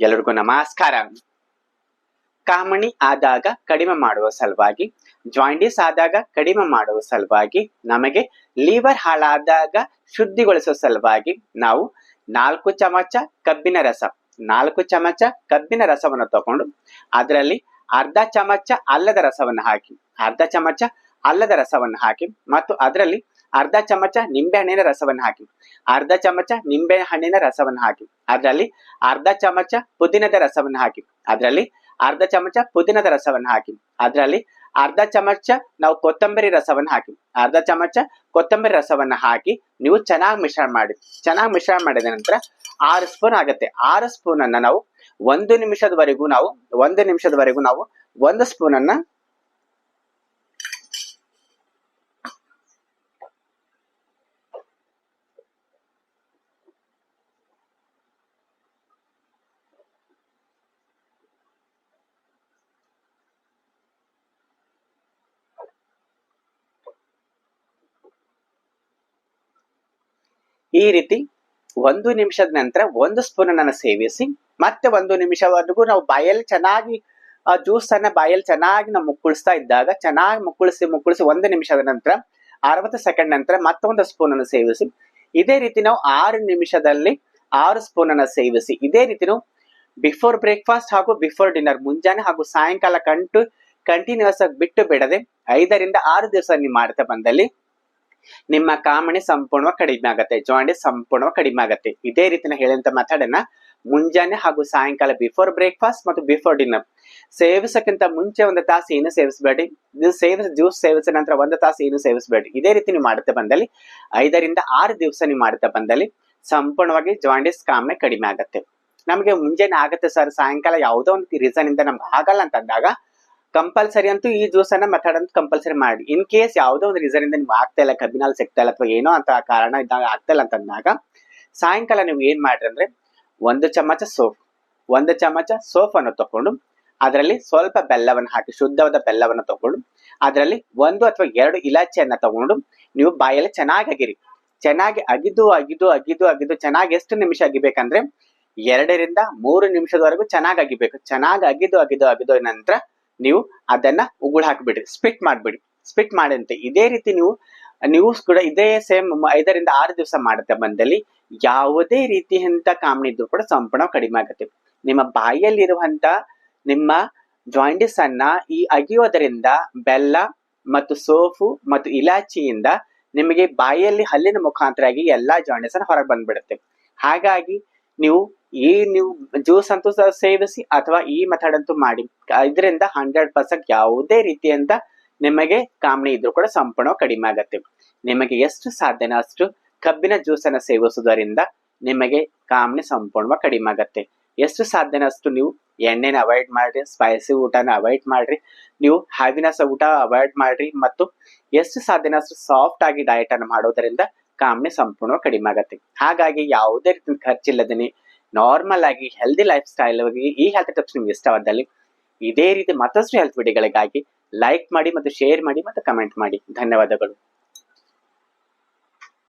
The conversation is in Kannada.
ಎಲ್ಲರಿಗೂ ನಮಸ್ಕಾರ. ಕಾಮಣಿ ಆದಾಗ ಕಡಿಮೆ ಮಾಡುವ ಸಲುವಾಗಿ ಜಾಯಿಂಡಿಸ್ ಆದಾಗ ಕಡಿಮೆ ಮಾಡುವ ಸಲುವಾಗಿ, ನಮಗೆ ಲಿವರ್ ಹಾಳಾದಾಗ ಶುದ್ಧಿಗೊಳಿಸುವ ಸಲುವಾಗಿ ನಾವು ನಾಲ್ಕು ಚಮಚ ಕಬ್ಬಿನ ರಸ, ನಾಲ್ಕು ಚಮಚ ಕಬ್ಬಿನ ರಸವನ್ನು ತಗೊಂಡು ಅದರಲ್ಲಿ ಅರ್ಧ ಚಮಚ ಅಲ್ಲದ ರಸವನ್ನು ಹಾಕಿ, ಅರ್ಧ ಚಮಚ ಅಲ್ಲದ ರಸವನ್ನು ಹಾಕಿ ಮತ್ತು ಅದರಲ್ಲಿ ಅರ್ಧ ಚಮಚ ನಿಂಬೆಹಣ್ಣಿನ ರಸವನ್ನು ಹಾಕಿ. ಅರ್ಧ ಚಮಚ ನಿಂಬೆ ಹಣ್ಣಿನ ರಸವನ್ನು ಹಾಕಿ. ಅದರಲ್ಲಿ ಅರ್ಧ ಚಮಚ ಪುದೀನದ ರಸವನ್ನು ಹಾಕಿ. ಅದರಲ್ಲಿ ಅರ್ಧ ಚಮಚ ಪುದೀನದ ರಸವನ್ನು ಹಾಕಿ. ಅದರಲ್ಲಿ ಅರ್ಧ ಚಮಚ ನಾವು ಕೊತ್ತಂಬರಿ ರಸವನ್ನು ಹಾಕಿ. ಅರ್ಧ ಚಮಚ ಕೊತ್ತಂಬರಿ ರಸವನ್ನು ಹಾಕಿ ನೀವು ಚೆನ್ನಾಗಿ ಮಿಶ್ರಣ ಮಾಡಿ. ಚೆನ್ನಾಗಿ ಮಿಶ್ರಣ ಮಾಡಿದ ನಂತರ ಆರು ಸ್ಪೂನ್ ಆಗುತ್ತೆ. ಆರು ಸ್ಪೂನ್ ನಾವು ಒಂದು ನಿಮಿಷದವರೆಗೂ ನಾವು ಒಂದು ನಿಮಿಷದವರೆಗೂ ನಾವು ಒಂದು ಸ್ಪೂನ್ ಈ ರೀತಿ ಒಂದು ನಿಮಿಷದ ನಂತರ ಒಂದು ಸ್ಪೂನ್ ಅನ್ನ ಸೇವಿಸಿ, ಮತ್ತೆ ಒಂದು ನಿಮಿಷವರೆಗೂ ನಾವು ಬಾಯಲ್ಲಿ ಚೆನ್ನಾಗಿ, ಆ ಜ್ಯೂಸ್ ಅನ್ನ ಬಾಯಲ್ಲಿ ಚೆನ್ನಾಗಿ ನಾವು ಮುಕ್ಕುಳಿಸ್ತಾ ಇದ್ದಾಗ, ಚೆನ್ನಾಗಿ ಮುಕ್ಕುಳಿಸಿ ಮುಕ್ಕುಳಿಸಿ ಒಂದು ನಿಮಿಷದ ನಂತರ, ಅರವತ್ತು ಸೆಕೆಂಡ್ ನಂತರ ಮತ್ತೊಂದು ಸ್ಪೂನ್ ಅನ್ನು ಸೇವಿಸಿ, ಇದೇ ರೀತಿ ನಾವು ಆರು ನಿಮಿಷದಲ್ಲಿ ಆರು ಸ್ಪೂನ್ ಅನ್ನ ಸೇವಿಸಿ, ಇದೇ ರೀತಿ ನಾವು ಬಿಫೋರ್ ಬ್ರೇಕ್ಫಾಸ್ಟ್ ಹಾಗೂ ಬಿಫೋರ್ ಡಿನ್ನರ್ ಮುಂಜಾನೆ ಹಾಗೂ ಸಾಯಂಕಾಲ ಕಂಟು ಕಂಟಿನ್ಯೂಸ್ ಆಗಿ ಬಿಟ್ಟು ಬಿಡದೆ ಐದರಿಂದ ಆರು ದಿವಸ ನೀವು ಮಾಡ್ತಾ ಬಂದಲ್ಲಿ ನಿಮ್ಮ ಕಾಮಣೆ ಸಂಪೂರ್ಣವಾಗಿ ಕಡಿಮೆ ಆಗತ್ತೆ ಜಾಂಡಿಸ್ ಸಂಪೂರ್ಣವಾಗಿ ಕಡಿಮೆ ಆಗತ್ತೆ. ಇದೇ ರೀತಿನ ಹೇಳಿದಂತ ಮೆಥಡನ್ನ ಮುಂಜಾನೆ ಹಾಗೂ ಸಾಯಂಕಾಲ ಬಿಫೋರ್ ಬ್ರೇಕ್ಫಾಸ್ಟ್ ಮತ್ತು ಬಿಫೋರ್ ಡಿನ್ನರ್ ಸೇವಿಸಕ್ಕಿಂತ ಮುಂಚೆ ಒಂದು ತಾಸು ಏನು ಸೇವಿಸಬೇಡಿ. ಸೇವಿಸ ಜ್ಯೂಸ್ ಸೇವಿಸಿದ ನಂತರ ಒಂದು ತಾಸು ಏನು ಸೇವಿಸಬೇಡಿ. ಇದೇ ರೀತಿ ನೀವು ಮಾಡುತ್ತಾ ಬಂದಲ್ಲಿ, ಐದರಿಂದ ಆರು ದಿವಸ ನೀವು ಮಾಡುತ್ತಾ ಬಂದಲ್ಲಿ ಸಂಪೂರ್ಣವಾಗಿ ಜಾಂಡಿಸ್ ಕಾಮನೆ ಕಡಿಮೆ ಆಗತ್ತೆ. ನಮಗೆ ಮುಂಜಾನೆ ಆಗತ್ತೆ ಸರ್ ಸಾಯಂಕಾಲ ಯಾವುದೋ ಒಂದು ರೀಸನ್ ಇಂದ ನಮ್ಗೆ ಆಗಲ್ಲ ಅಂತ ಅಂದಾಗ ಕಂಪಲ್ಸರಿ ಅಂತೂ ಈ ಜ್ಯೂಸ್ ಅನ್ನ ಅಂತ ಕಂಪಲ್ಸರಿ ಮಾಡಿ. ಇನ್ ಕೇಸ್ ಯಾವುದೋ ಒಂದು ರೀಸನ್ ಇಂದ ನೀವು ಆಗ್ತಾ ಇಲ್ಲ ಕಬ್ಬಿನಲ್ಲಿ ಸಿಗ್ತಾ ಇಲ್ಲ ಅಥವಾ ಏನೋ ಅಂತ ಕಾರಣ ಇದ್ದಾಗ ಆಗ್ತಾ ಇಲ್ಲ ಅಂತ ಅಂದಾಗ ಸಾಯಂಕಾಲ ನೀವು ಏನ್ ಮಾಡ್ರಿ ಅಂದ್ರೆ ಒಂದು ಚಮಚ ಸೋಪ್ ಒಂದು ಚಮಚ ಸೋಪ್ ಅನ್ನು ತಕೊಂಡು ಅದರಲ್ಲಿ ಸ್ವಲ್ಪ ಬೆಲ್ಲವನ್ನು ಹಾಕಿ, ಶುದ್ಧವಾದ ಬೆಲ್ಲವನ್ನು ತಗೊಂಡು ಅದರಲ್ಲಿ ಒಂದು ಅಥವಾ ಎರಡು ಇಲಾಚಿಯನ್ನ ತಗೊಂಡು ನೀವು ಬಾಯಲ್ಲಿ ಚೆನ್ನಾಗಿ ಅಗಿರಿ. ಚೆನ್ನಾಗಿ ಅಗಿದು ಅಗಿದು ಅಗಿದು ಅಗಿದು ಚೆನ್ನಾಗಿ ಎಷ್ಟು ನಿಮಿಷ ಅಗಿಬೇಕಂದ್ರೆ ಎರಡರಿಂದ ಮೂರು ನಿಮಿಷದವರೆಗೂ ಚೆನ್ನಾಗಿ ಅಗಿಬೇಕು. ಚೆನ್ನಾಗಿ ಅಗಿದು ಅಗಿದು ಅಗಿದು ನಂತರ ನೀವು ಅದನ್ನ ಉಗುಳು ಹಾಕಿಬಿಡಿ ಸ್ಪಿಟ್ ಮಾಡಿಬಿಡಿ. ಸ್ಪಿಟ್ ಮಾಡಂತೆ ಇದೇ ರೀತಿ ನೀವು ನ್ಯೂಸ್ ಕೂಡ ಇದೇ ಸೇಮ್ ಐದರಿಂದ ಆರು ದಿವಸ ಮಾಡುತ್ತೆ ಬಂದಲ್ಲಿ, ಯಾವುದೇ ರೀತಿಯಂತ ಕಾಮಣಿ ಇದ್ರೂ ಕೂಡ ಸಂಪೂರ್ಣ ಕಡಿಮೆ ಆಗುತ್ತೆ. ನಿಮ್ಮ ಬಾಯಲ್ಲಿರುವಂತ ನಿಮ್ಮ ಜಾಯಿಂಡಿಸ್ ಅನ್ನ ಈ ಅಗಿಯೋದರಿಂದ ಬೆಲ್ಲ ಮತ್ತು ಸೋಫು ಮತ್ತು ಇಲಾಚಿಯಿಂದ ನಿಮಗೆ ಬಾಯಲ್ಲಿ ಹಲ್ಲಿನ ಮುಖಾಂತರಾಗಿ ಎಲ್ಲಾ ಜಾಯಿಂಡಿಸ್ ಅನ್ನ ಹೊರಗೆ ಬಂದ್ಬಿಡುತ್ತೆ. ಹಾಗಾಗಿ ನೀವು ಈ ನೀವು ಜ್ಯೂಸ್ ಅಂತೂ ಸೇವಿಸಿ ಅಥವಾ ಈ ಮೆಥಡ್ ಅಂತೂ ಮಾಡಿ. ಇದರಿಂದ ಹಂಡ್ರೆಡ್ ಪರ್ಸೆಂಟ್ ಯಾವುದೇ ರೀತಿಯಿಂದ ನಿಮಗೆ ಕಾಮಣಿ ಇದ್ರೂ ಕೂಡ ಸಂಪೂರ್ಣ ಕಡಿಮೆ ಆಗತ್ತೆ. ನಿಮಗೆ ಎಷ್ಟು ಸಾಧ್ಯನ ಅಷ್ಟು ಕಬ್ಬಿನ ಜ್ಯೂಸ್ ಅನ್ನ ಸೇವಿಸುವುದರಿಂದ ನಿಮಗೆ ಕಾಮಣಿ ಸಂಪೂರ್ಣವಾಗಿ ಕಡಿಮೆ ಆಗತ್ತೆ. ಎಷ್ಟು ಸಾಧ್ಯನ ಅಷ್ಟು ನೀವು ಎಣ್ಣೆನ ಅವಾಯ್ಡ್ ಮಾಡ್ರಿ ಸ್ಪೈಸಿ ಊಟನ ಅವಾಯ್ಡ್ ಮಾಡ್ರಿ, ನೀವು ಹ್ಯಾವಿನಸ್ ಊಟ ಅವಾಯ್ಡ್ ಮಾಡ್ರಿ ಮತ್ತು ಎಷ್ಟು ಸಾಧ್ಯನ ಅಷ್ಟು ಸಾಫ್ಟ್ ಆಗಿ ಡಯಟ್ ಅನ್ನು ಮಾಡೋದರಿಂದ ಕಾಮಣಿ ಸಂಪೂರ್ಣ ಕಡಿಮೆ ಆಗತ್ತೆ. ಹಾಗಾಗಿ ಯಾವುದೇ ರೀತಿ ಖರ್ಚಿಲ್ಲದೇ ನಾರ್ಮಲ್ ಆಗಿ ಹೆಲ್ದಿ ಲೈಫ್ ಸ್ಟೈಲ್ ಈ ಹೆಲ್ತ್ ಟಿಪ್ಸ್ ನಿಮ್ಗೆ ಇಷ್ಟವಾದಲ್ಲಿ ಇದೇ ರೀತಿ ಮತ್ತಷ್ಟು ಹೆಲ್ತ್ ವಿಡಿಯೋಗಳಿಗಾಗಿ ಲೈಕ್ ಮಾಡಿ ಮತ್ತು ಶೇರ್ ಮಾಡಿ ಮತ್ತು ಕಮೆಂಟ್ ಮಾಡಿ. ಧನ್ಯವಾದಗಳು.